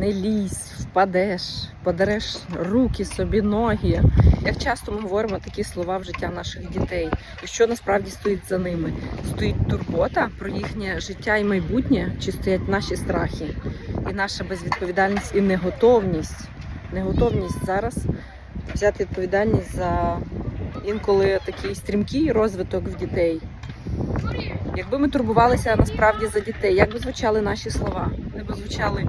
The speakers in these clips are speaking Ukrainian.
не лізь, впадеш, подереш руки собі, ноги. Як часто ми говоримо такі слова в життя наших дітей, і що насправді стоїть за ними? Стоїть турбота про їхнє життя і майбутнє, чи стоять наші страхи, і наша безвідповідальність і неготовність. Неготовність зараз взяти відповідальність за інколи такий стрімкий розвиток в дітей. Якби ми турбувалися насправді за дітей, як би звучали наші слова? Вони б звучали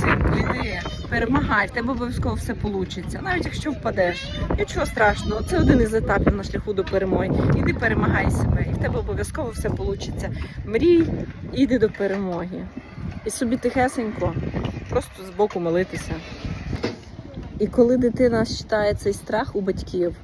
синку, іди, перемагай, в тебе обов'язково все вийде. Навіть якщо впадеш, нічого страшного, це один із етапів на шляху до перемоги. Іди перемагай себе, і в тебе обов'язково все вийде. Мрій, іди до перемоги. І собі тихесенько, просто збоку молитися. І коли дитина читає цей страх у батьків,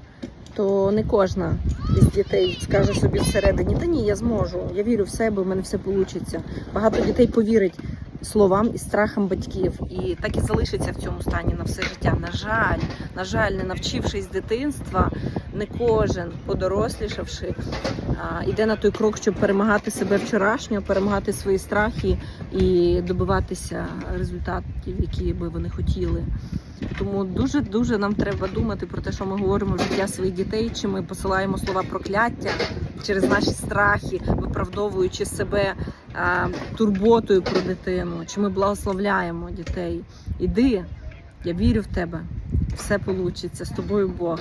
то не кожна із дітей скаже собі всередині, та ні, я зможу, я вірю в себе, в мене все вийде. Багато дітей повірить словам і страхам батьків, і так і залишиться в цьому стані на все життя. На жаль, на жаль, не навчившись дитинства, не кожен, подорослішавши, йде на той крок, щоб перемагати себе вчорашнього, перемагати свої страхи і добиватися результатів, які би вони хотіли. Тому дуже дуже нам треба думати про те, що ми говоримо в життя своїх дітей, чи ми посилаємо слова прокляття через наші страхи, виправдовуючи себе турботою про дитину, чи ми благословляємо дітей. Іди, я вірю в тебе, все вийде, з тобою Бог.